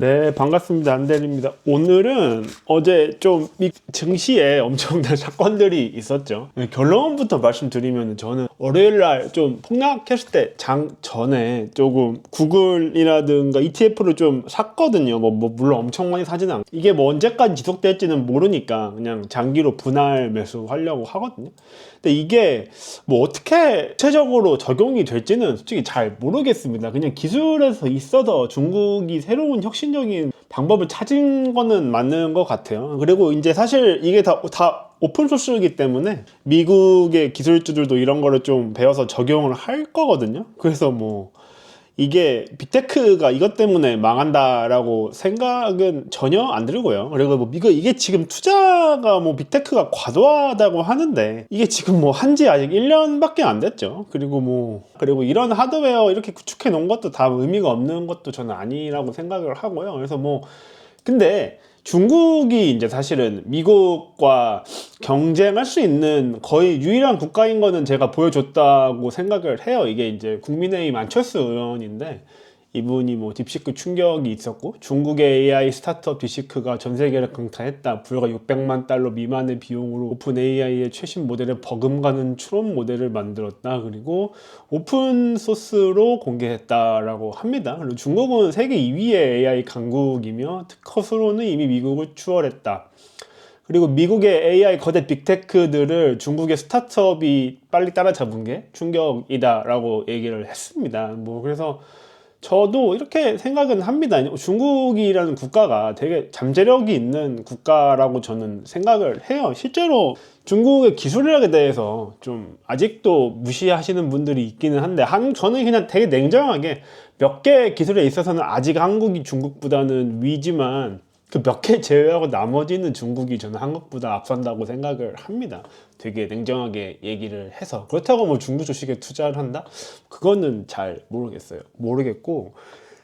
네, 반갑습니다. 안대리입니다. 오늘은 어제 좀 미- 증시에 엄청난 사건들이 있었죠. 네, 결론부터 말씀드리면 저는 월요일 날 좀 폭락했을 때 장 전에 조금 구글이라든가 ETF를 좀 샀거든요. 뭐, 뭐 물론 엄청 많이 사지는 않고 이게 뭐 언제까지 지속될지는 모르니까 그냥 장기로 분할 매수하려고 하거든요. 근데 이게 뭐 어떻게 구체적으로 적용이 될지는 솔직히 잘 모르겠습니다. 그냥 기술에서 있어서 중국이 새로운 혁신 적인 방법을 찾은 거는 맞는 것 같아요. 그리고 이제 사실 이게 다, 다 오픈소스이기 때문에 미국의 기술주들도 이런 거를 좀 배워서 적용을 할 거거든요. 그래서 뭐 이게 빅테크가 이것 때문에 망한다라고 생각은 전혀 안 들고요. 그리고 뭐 이거 이게 지금 투자가 뭐 빅테크가 과도하다고 하는데 이게 지금 뭐 한지 아직 1년밖에 안 됐죠. 그리고 뭐 그리고 이런 하드웨어 이렇게 구축해 놓은 것도 다 의미가 없는 것도 저는 아니라고 생각을 하고요. 그래서 뭐 근데 중국이 이제 사실은 미국과 경쟁할 수 있는 거의 유일한 국가인 거는 제가 보여줬다고 생각을 해요. 이게 이제 국민의힘 안철수 의원인데 이분이 뭐 딥시크 충격이 있었고 중국의 AI 스타트업 딥시크가 전 세계를 강타했다. 불과 600만 달러 미만의 비용으로 오픈 AI의 최신 모델을 버금가는 추론 모델을 만들었다. 그리고 오픈 소스로 공개했다라고 합니다. 그리고 중국은 세계 2위의 AI 강국이며 특허수로는 이미 미국을 추월했다. 그리고 미국의 AI 거대 빅테크들을 중국의 스타트업이 빨리 따라잡은 게 충격이다라고 얘기를 했습니다. 뭐 그래서 저도 이렇게 생각은 합니다. 중국이라는 국가가 되게 잠재력이 있는 국가라고 저는 생각을 해요. 실제로 중국의 기술력에 대해서 좀 아직도 무시하시는 분들이 있기는 한데 한 저는 그냥 되게 냉정하게 몇 개 기술에 있어서는 아직 한국이 중국보다는 위지만 그 몇 개 제외하고 나머지는 중국이 저는 한국보다 앞선다고 생각을 합니다. 되게 냉정하게 얘기를 해서 그렇다고 뭐 중국 주식에 투자를 한다? 그거는 잘 모르겠어요. 모르겠고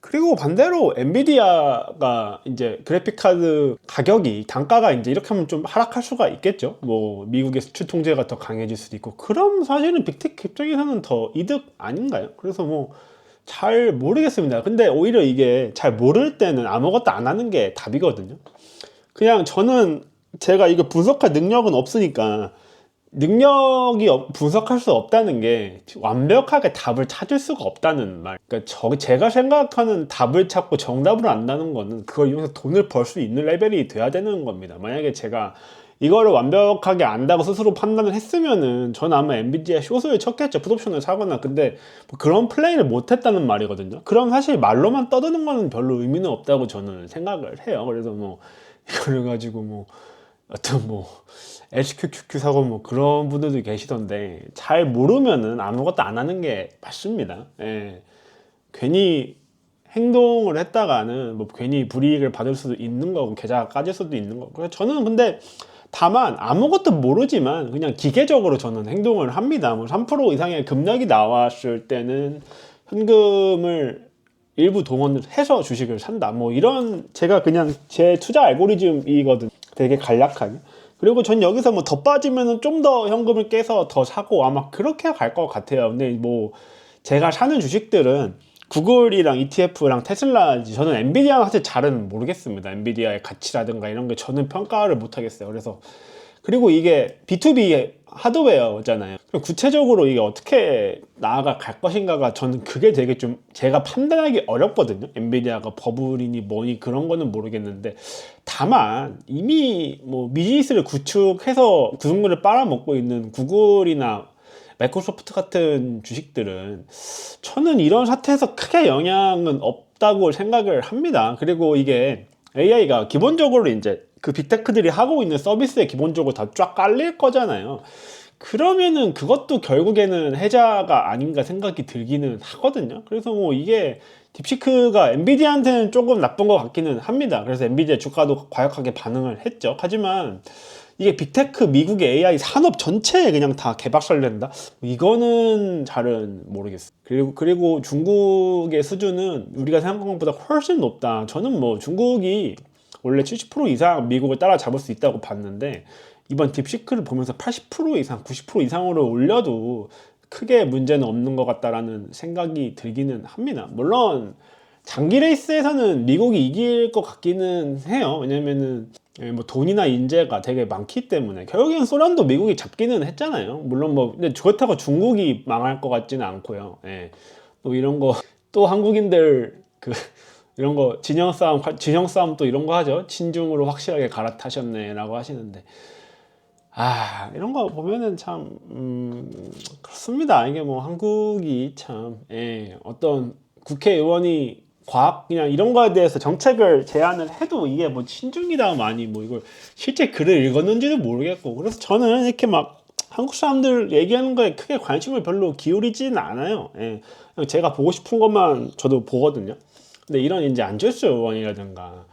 그리고 반대로 엔비디아가 이제 그래픽 카드 가격이 단가가 이제 이렇게 하면 좀 하락할 수가 있겠죠. 뭐 미국의 수출 통제가 더 강해질 수도 있고 그럼 사실은 빅테크 입장에서는 더 이득 아닌가요? 그래서 뭐 잘 모르겠습니다. 근데 오히려 이게 잘 모를 때는 아무것도 안 하는 게 답이거든요. 그냥 저는 제가 이거 분석할 능력은 없으니까 능력이 없- 분석할 수 없다는 게 완벽하게 답을 찾을 수가 없다는 말. 그러니까 저, 제가 생각하는 답을 찾고 정답을 안다는 거는 그걸 이용해서 돈을 벌 수 있는 레벨이 돼야 되는 겁니다. 만약에 제가 이거를 완벽하게 안다고 스스로 판단을 했으면은 저는 아마 엔비디아 숏을 쳤겠죠. 풋옵션을 사거나. 근데 뭐 그런 플레이를 못 했다는 말이거든요. 그럼 사실 말로만 떠드는 거는 별로 의미는 없다고 저는 생각을 해요. 그래서 뭐 이걸 가지고 뭐 어떤 뭐 LCQQQ 사고 뭐 그런 분들도 계시던데 잘 모르면은 아무것도 안 하는 게 맞습니다. 예. 괜히 행동을 했다가는 뭐 괜히 불이익을 받을 수도 있는 거고 계좌가 까질 수도 있는 거고 저는 근데 다만 아무것도 모르지만 그냥 기계적으로 저는 행동을 합니다. 뭐 3% 이상의 급락이 나왔을 때는 현금을 일부 동원을 해서 주식을 산다. 뭐 이런 제가 그냥 제 투자 알고리즘이거든. 되게 간략하게. 그리고 전 여기서 뭐 더 빠지면은 좀 더 현금을 깨서 더 사고 아마 그렇게 갈 것 같아요. 근데 뭐 제가 사는 주식들은 구글이랑 ETF랑 테슬라 저는 엔비디아는 사실 잘은 모르겠습니다. 엔비디아의 가치라든가 이런 게 저는 평가를 못 하겠어요. 그래서 그리고 이게 B2B 하드웨어잖아요. 그럼 구체적으로 이게 어떻게 나아가 갈 것인가가 저는 그게 되게 좀 제가 판단하기 어렵거든요. 엔비디아가 버블이니 뭐니 그런 거는 모르겠는데 다만 이미 뭐 비즈니스를 구축해서 구성물을 빨아먹고 있는 구글이나 마이크로소프트 같은 주식들은 저는 이런 사태에서 크게 영향은 없다고 생각을 합니다. 그리고 이게 AI가 기본적으로 이제 그 빅테크들이 하고 있는 서비스에 기본적으로 다 쫙 깔릴 거잖아요. 그러면은 그것도 결국에는 해자가 아닌가 생각이 들기는 하거든요. 그래서 뭐 이게 딥시크가 엔비디아한테는 조금 나쁜 것 같기는 합니다. 그래서 엔비디아 주가도 과격하게 반응을 했죠. 하지만 이게 빅테크 미국의 AI 산업 전체에 그냥 다 개박살낸다? 이거는 잘은 모르겠어요. 그리고, 그리고 중국의 수준은 우리가 생각한 것보다 훨씬 높다. 저는 뭐 중국이 원래 70% 이상 미국을 따라잡을 수 있다고 봤는데 이번 딥시크를 보면서 80% 이상, 90% 이상으로 올려도 크게 문제는 없는 것 같다라는 생각이 들기는 합니다. 물론 장기 레이스에서는 미국이 이길 것 같기는 해요. 왜냐면은 예, 뭐 돈이나 인재가 되게 많기 때문에 결국엔 소련도 미국이 잡기는 했잖아요. 물론 뭐 근데 그렇다고 중국이 망할 것 같지는 않고요. 예. 또 이런 거 또 한국인들 그 이런 거 진영 싸움 진영 싸움 또 이런 거 하죠. 친중으로 확실하게 갈아타셨네라고 하시는데 아 이런 거 보면은 참 음, 그렇습니다. 이게 뭐 한국이 참 예, 어떤 국회의원이 과학 그냥 이런 거에 대해서 정책을 제안을 해도 이게 뭐 친중이다 많이 뭐 이걸 실제 글을 읽었는지도 모르겠고 그래서 저는 이렇게 막 한국 사람들 얘기하는 거에 크게 관심을 별로 기울이지는 않아요. 예. 제가 보고 싶은 것만 저도 보거든요. 근데 이런 이제 안철수 의원이라든가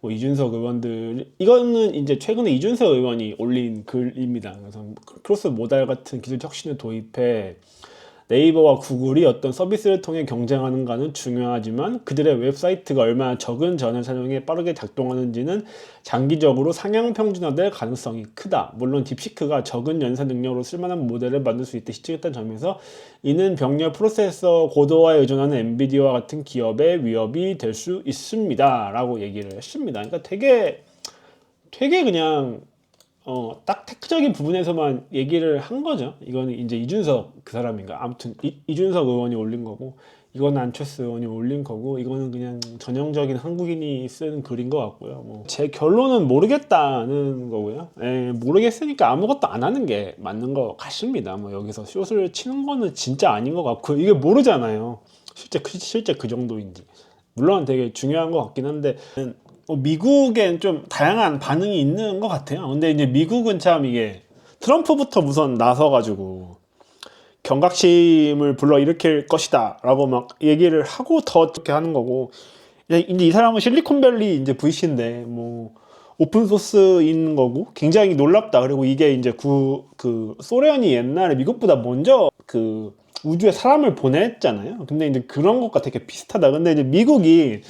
뭐 이준석 의원들 이거는 이제 최근에 이준석 의원이 올린 글입니다. 그래서 크로스 모달 같은 기술 혁신을 도입해 네이버와 구글이 어떤 서비스를 통해 경쟁하는가는 중요하지만 그들의 웹사이트가 얼마나 적은 전원 사용에 빠르게 작동하는지는 장기적으로 상향 평준화될 가능성이 크다. 물론 딥시크가 적은 연산 능력으로 쓸만한 모델을 만들 수 있다 시측했다는 점에서 이는 병렬 프로세서 고도화에 의존하는 엔비디아와 같은 기업의 위협이 될 수 있습니다. 라고 얘기를 했습니다. 그러니까 되게 되게 그냥 어, 딱 테크적인 부분에서만 얘기를 한 거죠. 이거는 이제 이준석 그 사람인가. 아무튼 이, 이준석 의원이 올린 거고, 이거는 안철수 의원이 올린 거고, 이거는 그냥 전형적인 한국인이 쓰는 글인 것 같고요. 뭐 제 결론은 모르겠다는 거고요. 예, 모르겠으니까 아무것도 안 하는 게 맞는 것 같습니다. 뭐 여기서 숏을 치는 거는 진짜 아닌 것 같고, 이게 모르잖아요. 실제 그, 실제 그 정도인지. 물론 되게 중요한 것 같긴 한데 뭐 미국엔 좀 다양한 반응이 있는 것 같아요. 근데 이제 미국은 참 이게 트럼프부터 우선 나서가지고 경각심을 불러 일으킬 것이다 라고 막 얘기를 하고 더 그렇게 하는 거고 이제 이 사람은 실리콘밸리 이제 VC인데 뭐 오픈 소스인 거고 굉장히 놀랍다. 그리고 이게 이제 그, 그 소련이 옛날에 미국보다 먼저 그 우주에 사람을 보냈잖아요. 근데 이제 그런 것과 되게 비슷하다. 근데 이제 미국이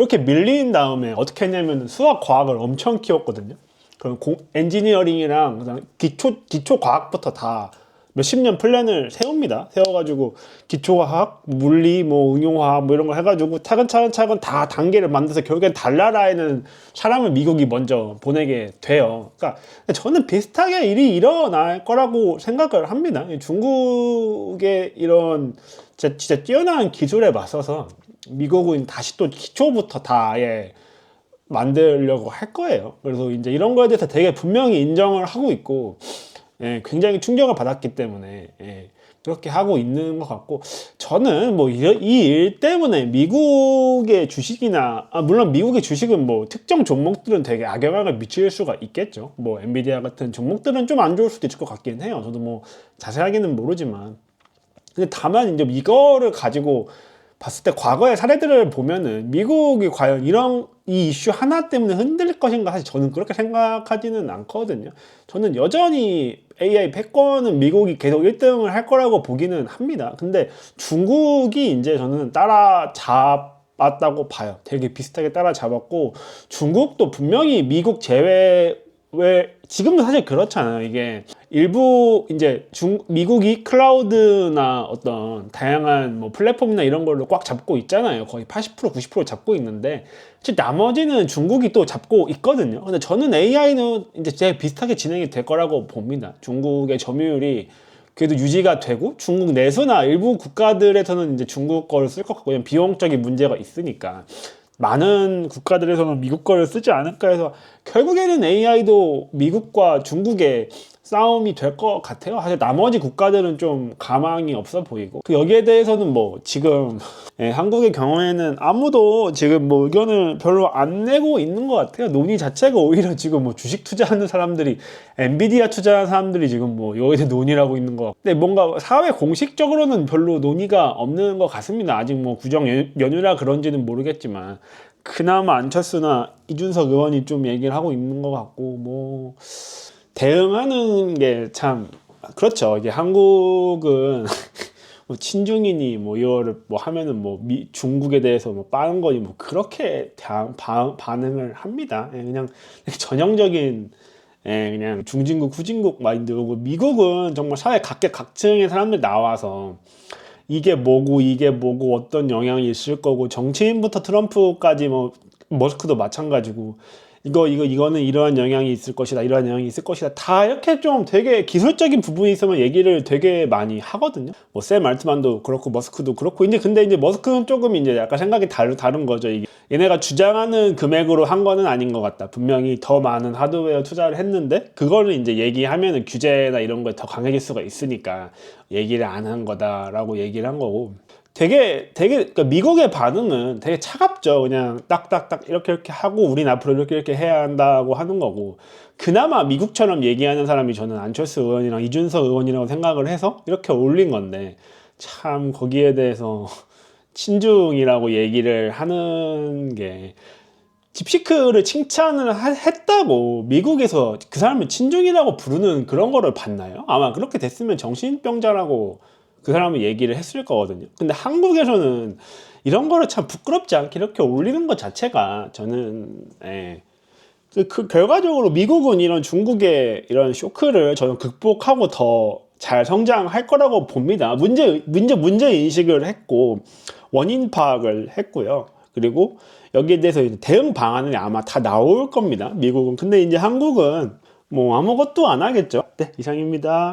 이렇게 밀린 다음에 어떻게 했냐면 수학 과학을 엄청 키웠거든요. 그럼 공, 엔지니어링이랑 기초 기초 과학부터 다 몇십 년 플랜을 세웁니다. 세워가지고 기초과학, 물리, 뭐 응용화학 뭐 이런 걸 해가지고 차근차근 차근 다 단계를 만들어서 결국엔 달나라에는 사람을 미국이 먼저 보내게 돼요. 그러니까 저는 비슷하게 일이 일어날 거라고 생각을 합니다. 중국의 이런 진짜, 진짜 뛰어난 기술에 맞서서 미국은 다시 또 기초부터 다 아예 만들려고 할 거예요. 그래서 이제 이런 거에 대해서 되게 분명히 인정을 하고 있고, 예, 굉장히 충격을 받았기 때문에, 예, 그렇게 하고 있는 것 같고, 저는 뭐 이 일 때문에 미국의 주식이나, 아, 물론 미국의 주식은 뭐 특정 종목들은 되게 악영향을 미칠 수가 있겠죠. 뭐 엔비디아 같은 종목들은 좀 안 좋을 수도 있을 것 같긴 해요. 저도 뭐 자세하게는 모르지만. 근데 다만 이제 이거를 가지고 봤을 때 과거의 사례들을 보면은 미국이 과연 이런 이 이슈 하나 때문에 흔들릴 것인가 사실 저는 그렇게 생각하지는 않거든요. 저는 여전히 AI 패권은 미국이 계속 1등을 할 거라고 보기는 합니다. 근데 중국이 이제 저는 따라잡았다고 봐요. 되게 비슷하게 따라잡았고 중국도 분명히 미국 제외 왜 지금도 사실 그렇잖아요. 이게 일부 이제 중 미국이 클라우드나 어떤 다양한 뭐 플랫폼이나 이런 걸로 꽉 잡고 있잖아요. 거의 80% 90% 잡고 있는데 실 나머지는 중국이 또 잡고 있거든요. 근데 저는 AI는 이제 제일 비슷하게 진행이 될 거라고 봅니다. 중국의 점유율이 그래도 유지가 되고 중국 내수나 일부 국가들에서는 이제 중국 거를 쓸 것 같고 비용적인 문제가 있으니까 많은 국가들에서는 미국 거를 쓰지 않을까 해서 결국에는 AI도 미국과 중국의 싸움이 될 것 같아요. 사실 나머지 국가들은 좀 가망이 없어 보이고 그 여기에 대해서는 뭐 지금 예, 한국의 경우에는 아무도 지금 뭐 의견을 별로 안 내고 있는 것 같아요. 논의 자체가 오히려 지금 뭐 주식 투자하는 사람들이 엔비디아 투자하는 사람들이 지금 뭐 여기에 대해 논의를 하고 있는 거. 근데 뭔가 사회 공식적으로는 별로 논의가 없는 것 같습니다. 아직 뭐 구정 연휴라 그런지는 모르겠지만 그나마 안철수나 이준석 의원이 좀 얘기를 하고 있는 것 같고 뭐. 대응하는 게 참 그렇죠. 이게 한국은 뭐 친중이니 뭐 이거를 뭐 하면은 뭐 미, 중국에 대해서 뭐 빠른 거니 뭐 그렇게 다, 바, 반응을 합니다. 예, 그냥 전형적인 예, 그냥 중진국 후진국 마인드고 미국은 정말 사회 각계 각층의 사람들 나와서 이게 뭐고 이게 뭐고 어떤 영향이 있을 거고 정치인부터 트럼프까지 뭐 머스크도 마찬가지고 이거 이거 이거는 이러한 영향이 있을 것이다 이러한 영향이 있을 것이다. 다 이렇게 좀 되게 기술적인 부분이 있으면 얘기를 되게 많이 하거든요. 뭐 샘 알트만도 그렇고 머스크도 그렇고. 이제 근데 이제 머스크는 조금 이제 약간 생각이 다른 다른 거죠. 이게 얘네가 주장하는 금액으로 한 거는 아닌 것 같다. 분명히 더 많은 하드웨어 투자를 했는데 그거를 이제 얘기하면은 규제나 이런 거에 더 강해질 수가 있으니까 얘기를 안 한 거다라고 얘기를 한 거고 되게 되게 그러니까 미국의 반응은 되게 차갑죠. 그냥 딱딱딱 이렇게 이렇게 하고 우린 앞으로 이렇게 이렇게 해야 한다고 하는 거고 그나마 미국처럼 얘기하는 사람이 저는 안철수 의원이랑 이준석 의원이라고 생각을 해서 이렇게 올린 건데 참 거기에 대해서 친중이라고 얘기를 하는 게 딥시크를 칭찬을 하- 했다고 미국에서 그 사람을 친중이라고 부르는 그런 거를 봤나요? 아마 그렇게 됐으면 정신병자라고 그 사람은 얘기를 했을 거거든요. 근데 한국에서는 이런 거를 참 부끄럽지 않게 이렇게 올리는 것 자체가 저는 예. 그, 그 결과적으로 미국은 이런 중국의 이런 쇼크를 저는 극복하고 더 잘 성장할 거라고 봅니다. 문제 문제 문제 인식을 했고 원인 파악을 했고요. 그리고 여기에 대해서 대응 방안이 아마 다 나올 겁니다. 미국은 근데 이제 한국은 뭐 아무것도 안 하겠죠. 네 이상입니다.